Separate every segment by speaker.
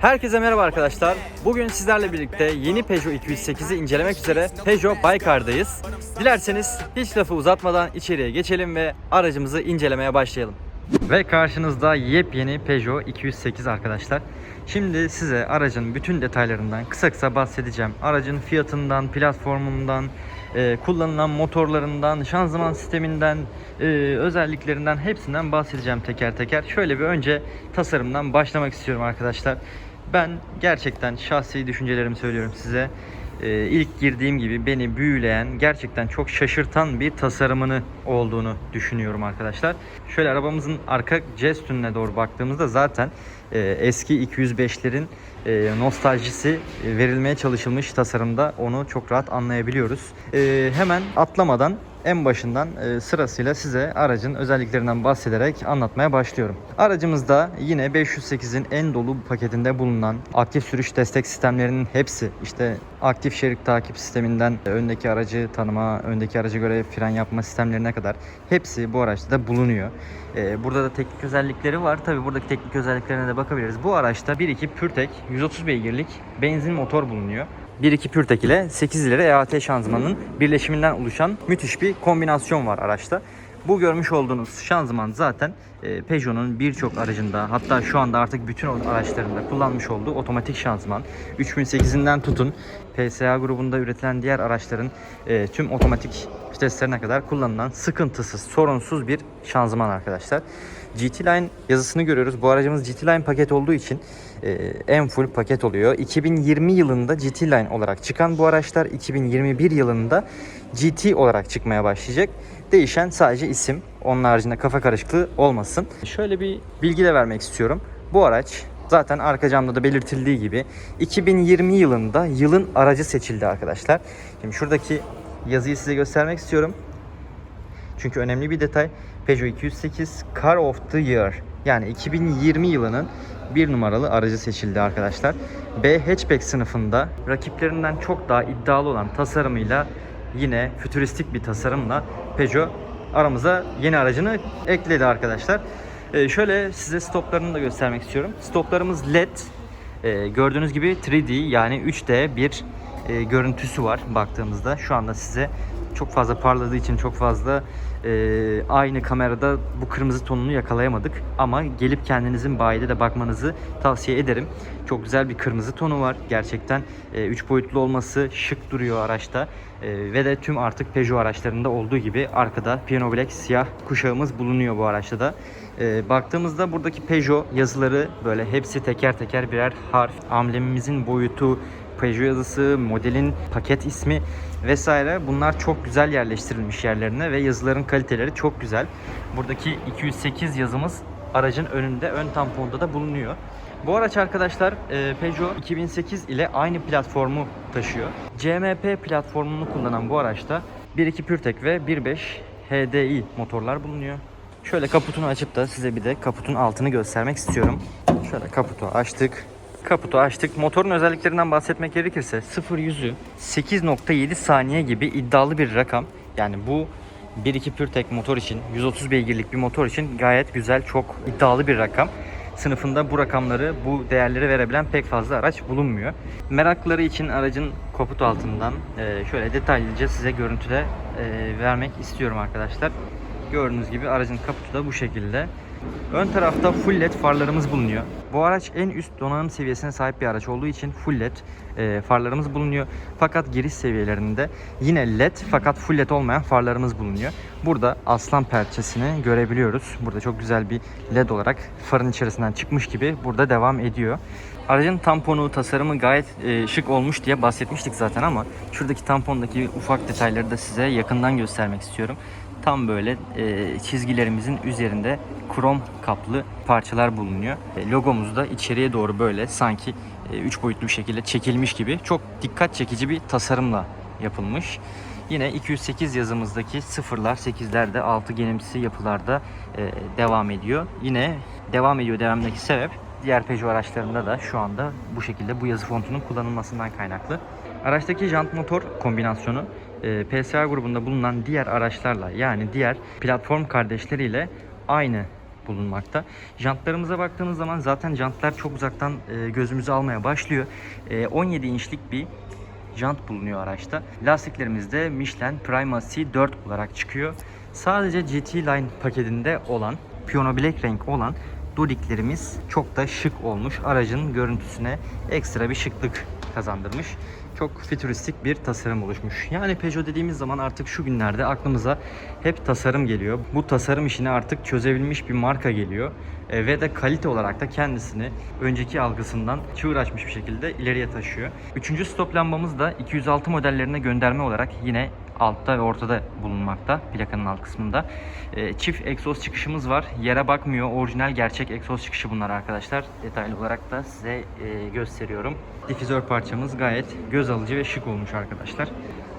Speaker 1: Herkese merhaba arkadaşlar. Bugün sizlerle birlikte yeni Peugeot 208'i incelemek üzere Peugeot Baykar'dayız. Dilerseniz hiç lafı uzatmadan içeriye geçelim ve aracımızı incelemeye başlayalım. Ve karşınızda yepyeni Peugeot 208 arkadaşlar. Şimdi size aracın bütün detaylarından kısa kısa bahsedeceğim. Aracın fiyatından, platformundan, e, kullanılan motorlarından, şanzıman sisteminden, e, özelliklerinden hepsinden bahsedeceğim teker teker. Şöyle bir önce tasarımdan başlamak istiyorum arkadaşlar. Ben gerçekten şahsi düşüncelerimi söylüyorum size. Ee, ilk girdiğim gibi beni büyüleyen, gerçekten çok şaşırtan bir tasarımını olduğunu düşünüyorum arkadaşlar. Şöyle arabamızın arka cez tününe doğru baktığımızda zaten e, eski 205'lerin e, nostaljisi e, verilmeye çalışılmış tasarımda onu çok rahat anlayabiliyoruz. E, hemen atlamadan en başından e, sırasıyla size aracın özelliklerinden bahsederek anlatmaya başlıyorum. Aracımızda yine 508'in en dolu paketinde bulunan aktif sürüş destek sistemlerinin hepsi işte aktif şerit takip sisteminden öndeki aracı tanıma, öndeki araca göre fren yapma sistemlerine kadar hepsi bu araçta da bulunuyor. E, burada da teknik özellikleri var. Tabi buradaki teknik özelliklerine de bakabiliriz. Bu araçta 1.2 PureTech 130 beygirlik benzin motor bulunuyor. 1.2 PureTech ile 8 ileri EAT şanzımanın birleşiminden oluşan müthiş bir kombinasyon var araçta. Bu görmüş olduğunuz şanzıman zaten e, Peugeot'un birçok aracında hatta şu anda artık bütün araçlarında kullanmış olduğu otomatik şanzıman. 3008'inden tutun PSA grubunda üretilen diğer araçların e, tüm otomatik viteslerine kadar kullanılan sıkıntısız, sorunsuz bir şanzıman arkadaşlar. GT Line yazısını görüyoruz. Bu aracımız GT Line paket olduğu için e, en full paket oluyor. 2020 yılında GT Line olarak çıkan bu araçlar 2021 yılında GT olarak çıkmaya başlayacak. Değişen sadece isim. Onun haricinde kafa karışıklığı olmasın. Şöyle bir bilgi de vermek istiyorum. Bu araç zaten arka camda da belirtildiği gibi 2020 yılında yılın aracı seçildi arkadaşlar. Şimdi şuradaki yazıyı size göstermek istiyorum. Çünkü önemli bir detay. Peugeot 208 Car of the Year yani 2020 yılının bir numaralı aracı seçildi arkadaşlar. B hatchback sınıfında rakiplerinden çok daha iddialı olan tasarımıyla yine fütüristik bir tasarımla Peugeot aramıza yeni aracını ekledi arkadaşlar. Ee, şöyle size stoplarını da göstermek istiyorum. Stoplarımız LED. Ee, gördüğünüz gibi 3D yani 3D bir e, görüntüsü var baktığımızda. Şu anda size çok fazla parladığı için çok fazla e, aynı kamerada bu kırmızı tonunu yakalayamadık. Ama gelip kendinizin bayide de bakmanızı tavsiye ederim. Çok güzel bir kırmızı tonu var. Gerçekten 3 boyutlu olması şık duruyor araçta. E, ve de tüm artık Peugeot araçlarında olduğu gibi arkada Piano Black siyah kuşağımız bulunuyor bu araçta da. E, baktığımızda buradaki Peugeot yazıları böyle hepsi teker teker birer harf. Amblemimizin boyutu, Peugeot yazısı, modelin paket ismi vesaire bunlar çok güzel yerleştirilmiş yerlerine ve yazıların kaliteleri çok güzel. Buradaki 208 yazımız aracın önünde, ön tamponda da bulunuyor. Bu araç arkadaşlar e, Peugeot 2008 ile aynı platformu taşıyor. CMP platformunu kullanan bu araçta 1.2 PureTech ve 1.5 HDI motorlar bulunuyor. Şöyle kaputunu açıp da size bir de kaputun altını göstermek istiyorum. Şöyle kaputu açtık. Kaputu açtık. Motorun özelliklerinden bahsetmek gerekirse 0 yüzü 8.7 saniye gibi iddialı bir rakam. Yani bu 1.2 PureTech motor için 130 beygirlik bir motor için gayet güzel, çok iddialı bir rakam. Sınıfında bu rakamları, bu değerleri verebilen pek fazla araç bulunmuyor. Meraklıları için aracın kaput altından e, şöyle detaylıca size görüntüde e, vermek istiyorum arkadaşlar. Gördüğünüz gibi aracın kaputu da bu şekilde. Ön tarafta full led farlarımız bulunuyor. Bu araç en üst donanım seviyesine sahip bir araç olduğu için full led e, farlarımız bulunuyor. Fakat giriş seviyelerinde yine led fakat full led olmayan farlarımız bulunuyor. Burada aslan perçesini görebiliyoruz. Burada çok güzel bir led olarak farın içerisinden çıkmış gibi burada devam ediyor. Aracın tamponu, tasarımı gayet e, şık olmuş diye bahsetmiştik zaten ama şuradaki tampondaki ufak detayları da size yakından göstermek istiyorum tam böyle e, çizgilerimizin üzerinde krom kaplı parçalar bulunuyor. E, logomuz da içeriye doğru böyle sanki 3 e, boyutlu bir şekilde çekilmiş gibi çok dikkat çekici bir tasarımla yapılmış. Yine 208 yazımızdaki sıfırlar, 8'ler de altı genimsi yapılarda e, devam ediyor. Yine devam ediyor devamdaki sebep diğer Peugeot araçlarında da şu anda bu şekilde bu yazı fontunun kullanılmasından kaynaklı. Araçtaki jant motor kombinasyonu e, PSA grubunda bulunan diğer araçlarla yani diğer platform kardeşleriyle aynı bulunmakta. Jantlarımıza baktığınız zaman zaten jantlar çok uzaktan e, gözümüzü almaya başlıyor. E, 17 inçlik bir jant bulunuyor araçta. Lastiklerimiz de Michelin Prima C4 olarak çıkıyor. Sadece GT Line paketinde olan, piyano black renk olan dodiklerimiz çok da şık olmuş. Aracın görüntüsüne ekstra bir şıklık kazandırmış. Çok fütüristik bir tasarım oluşmuş. Yani Peugeot dediğimiz zaman artık şu günlerde aklımıza hep tasarım geliyor. Bu tasarım işini artık çözebilmiş bir marka geliyor. E, ve de kalite olarak da kendisini önceki algısından çığır açmış bir şekilde ileriye taşıyor. Üçüncü stop lambamız da 206 modellerine gönderme olarak yine altta ve ortada bulunmakta plakanın alt kısmında. E, çift egzoz çıkışımız var. Yere bakmıyor. Orijinal gerçek egzoz çıkışı bunlar arkadaşlar. Detaylı olarak da size e, gösteriyorum. Difüzör parçamız gayet göz alıcı ve şık olmuş arkadaşlar.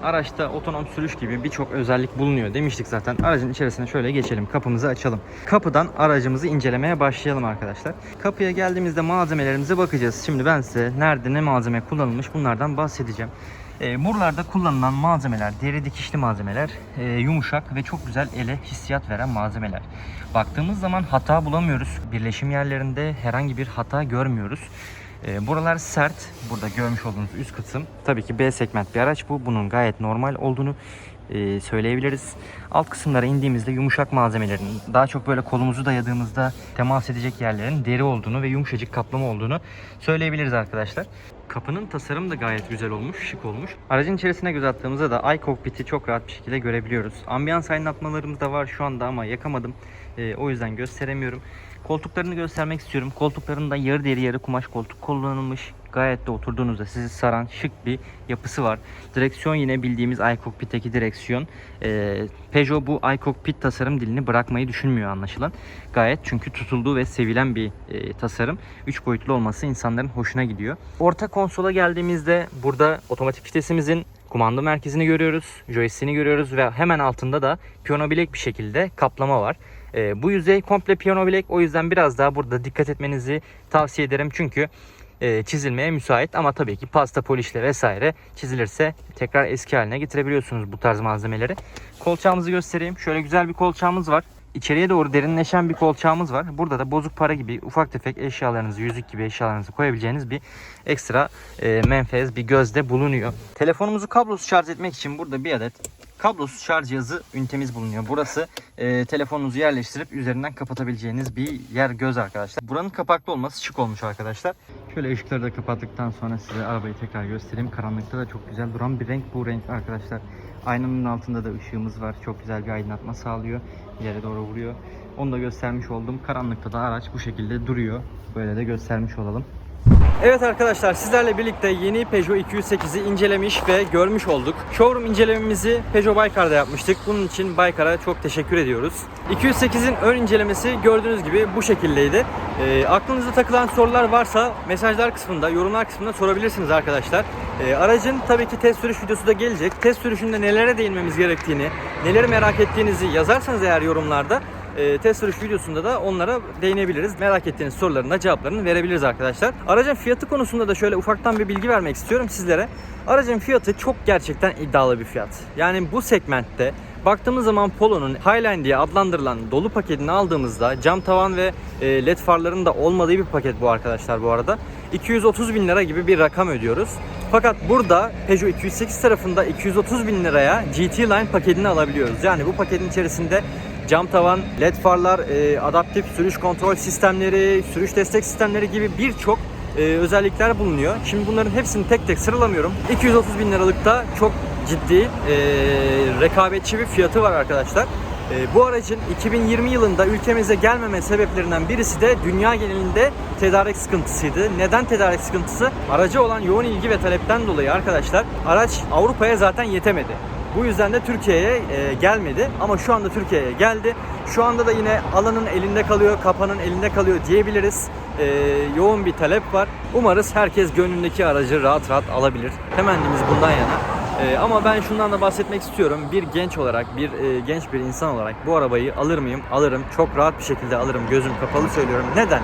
Speaker 1: Araçta otonom sürüş gibi birçok özellik bulunuyor demiştik zaten. Aracın içerisine şöyle geçelim. Kapımızı açalım. Kapıdan aracımızı incelemeye başlayalım arkadaşlar. Kapıya geldiğimizde malzemelerimize bakacağız. Şimdi ben size nerede ne malzeme kullanılmış bunlardan bahsedeceğim. E, buralarda kullanılan malzemeler, deri dikişli malzemeler, e, yumuşak ve çok güzel ele hissiyat veren malzemeler. Baktığımız zaman hata bulamıyoruz. Birleşim yerlerinde herhangi bir hata görmüyoruz. E, buralar sert. Burada görmüş olduğunuz üst kısım. Tabii ki B segment bir araç bu. Bunun gayet normal olduğunu e, söyleyebiliriz. Alt kısımlara indiğimizde yumuşak malzemelerin daha çok böyle kolumuzu dayadığımızda temas edecek yerlerin deri olduğunu ve yumuşacık kaplama olduğunu söyleyebiliriz arkadaşlar. Kapının tasarımı da gayet güzel olmuş, şık olmuş. Aracın içerisine göz attığımızda da iCockpit'i çok rahat bir şekilde görebiliyoruz. Ambiyans aydınlatmalarımız da var şu anda ama yakamadım. E, o yüzden gösteremiyorum. Koltuklarını göstermek istiyorum. Koltuklarında yarı deri yarı kumaş koltuk kullanılmış. Gayet de oturduğunuzda sizi saran şık bir yapısı var. Direksiyon yine bildiğimiz iCockpit'teki direksiyon. Ee, Peugeot bu iCockpit tasarım dilini bırakmayı düşünmüyor anlaşılan. Gayet çünkü tutulduğu ve sevilen bir e, tasarım. 3 boyutlu olması insanların hoşuna gidiyor. Orta konsola geldiğimizde burada otomatik vitesimizin kumanda merkezini görüyoruz. Joystick'ini görüyoruz ve hemen altında da piyano bilek bir şekilde kaplama var. E, bu yüzey komple piyano bilek. O yüzden biraz daha burada dikkat etmenizi tavsiye ederim. Çünkü e, çizilmeye müsait ama tabii ki pasta polişle vesaire çizilirse tekrar eski haline getirebiliyorsunuz bu tarz malzemeleri. Kolçağımızı göstereyim. Şöyle güzel bir kolçağımız var. İçeriye doğru derinleşen bir kolçağımız var. Burada da bozuk para gibi ufak tefek eşyalarınızı, yüzük gibi eşyalarınızı koyabileceğiniz bir ekstra e, menfez bir gözde bulunuyor. Telefonumuzu kablosuz şarj etmek için burada bir adet kablosuz şarj cihazı ünitemiz bulunuyor. Burası e, telefonunuzu yerleştirip üzerinden kapatabileceğiniz bir yer göz arkadaşlar. Buranın kapaklı olması şık olmuş arkadaşlar. Şöyle ışıkları da kapattıktan sonra size arabayı tekrar göstereyim. Karanlıkta da çok güzel duran bir renk bu renk arkadaşlar. Aynanın altında da ışığımız var. Çok güzel bir aydınlatma sağlıyor. Yere doğru vuruyor. Onu da göstermiş oldum. Karanlıkta da araç bu şekilde duruyor. Böyle de göstermiş olalım. Evet arkadaşlar sizlerle birlikte yeni Peugeot 208'i incelemiş ve görmüş olduk. Showroom incelememizi Peugeot Baykar'da yapmıştık. Bunun için Baykar'a çok teşekkür ediyoruz. 208'in ön incelemesi gördüğünüz gibi bu şekildeydi. E, aklınıza takılan sorular varsa mesajlar kısmında, yorumlar kısmında sorabilirsiniz arkadaşlar. E, aracın tabii ki test sürüş videosu da gelecek. Test sürüşünde nelere değinmemiz gerektiğini, neleri merak ettiğinizi yazarsanız eğer yorumlarda e, test sürüş videosunda da onlara değinebiliriz. Merak ettiğiniz soruların cevaplarını verebiliriz arkadaşlar. Aracın fiyatı konusunda da şöyle ufaktan bir bilgi vermek istiyorum sizlere. Aracın fiyatı çok gerçekten iddialı bir fiyat. Yani bu segmentte Baktığımız zaman Polo'nun Highline diye adlandırılan dolu paketini aldığımızda cam tavan ve e, led farların da olmadığı bir paket bu arkadaşlar bu arada. 230 bin lira gibi bir rakam ödüyoruz. Fakat burada Peugeot 208 tarafında 230 bin liraya GT Line paketini alabiliyoruz. Yani bu paketin içerisinde cam tavan, led farlar, e, adaptif sürüş kontrol sistemleri, sürüş destek sistemleri gibi birçok e, özellikler bulunuyor. Şimdi bunların hepsini tek tek sıralamıyorum. 230 bin liralıkta çok ciddi e, rekabetçi bir fiyatı var arkadaşlar. E, bu aracın 2020 yılında ülkemize gelmeme sebeplerinden birisi de dünya genelinde tedarik sıkıntısıydı. Neden tedarik sıkıntısı? Aracı olan yoğun ilgi ve talepten dolayı arkadaşlar araç Avrupa'ya zaten yetemedi. Bu yüzden de Türkiye'ye e, gelmedi ama şu anda Türkiye'ye geldi. Şu anda da yine alanın elinde kalıyor, kapanın elinde kalıyor diyebiliriz. E, yoğun bir talep var. Umarız herkes gönlündeki aracı rahat rahat alabilir. Temennimiz bundan yana. E, ama ben şundan da bahsetmek istiyorum. Bir genç olarak, bir e, genç bir insan olarak bu arabayı alır mıyım? Alırım. Çok rahat bir şekilde alırım. Gözüm kapalı söylüyorum. Neden?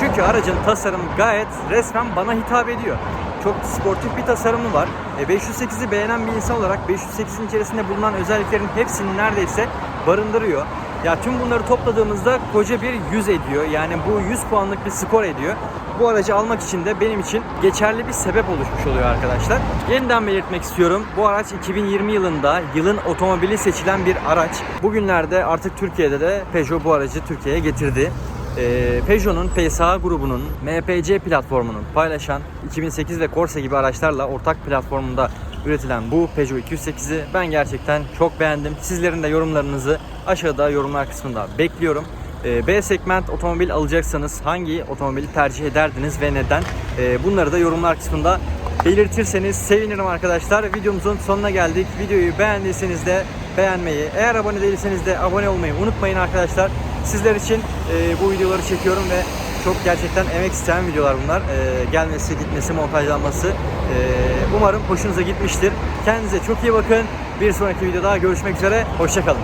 Speaker 1: Çünkü aracın tasarımı gayet resmen bana hitap ediyor çok sportif bir tasarımı var. E, 508'i beğenen bir insan olarak 508'in içerisinde bulunan özelliklerin hepsini neredeyse barındırıyor. Ya tüm bunları topladığımızda koca bir 100 ediyor. Yani bu 100 puanlık bir skor ediyor. Bu aracı almak için de benim için geçerli bir sebep oluşmuş oluyor arkadaşlar. Yeniden belirtmek istiyorum. Bu araç 2020 yılında yılın otomobili seçilen bir araç. Bugünlerde artık Türkiye'de de Peugeot bu aracı Türkiye'ye getirdi. Ee, Peugeot'un PSA grubunun MPC platformunun paylaşan 2008 ve Corsa gibi araçlarla ortak platformunda üretilen bu Peugeot 208'i ben gerçekten çok beğendim. Sizlerin de yorumlarınızı aşağıda yorumlar kısmında bekliyorum. Ee, B segment otomobil alacaksanız hangi otomobili tercih ederdiniz ve neden? Ee, bunları da yorumlar kısmında belirtirseniz sevinirim arkadaşlar. Videomuzun sonuna geldik. Videoyu beğendiyseniz de beğenmeyi, eğer abone değilseniz de abone olmayı unutmayın arkadaşlar. Sizler için e, bu videoları çekiyorum ve çok gerçekten emek isteyen videolar bunlar. E, gelmesi, gitmesi, montajlanması. E, umarım hoşunuza gitmiştir. Kendinize çok iyi bakın. Bir sonraki videoda görüşmek üzere. Hoşçakalın.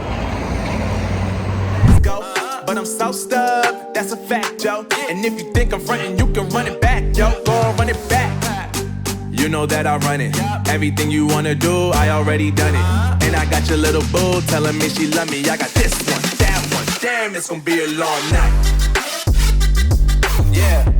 Speaker 2: But I'm so stuck, that's a fact, yo. And if you think I'm frontin', you can run it back, yo. Go run it back. You know that I run it. Everything you wanna do, I already done it. And I got your little boo telling me she love me. I got this one. Damn, it's gonna be a long night. Yeah.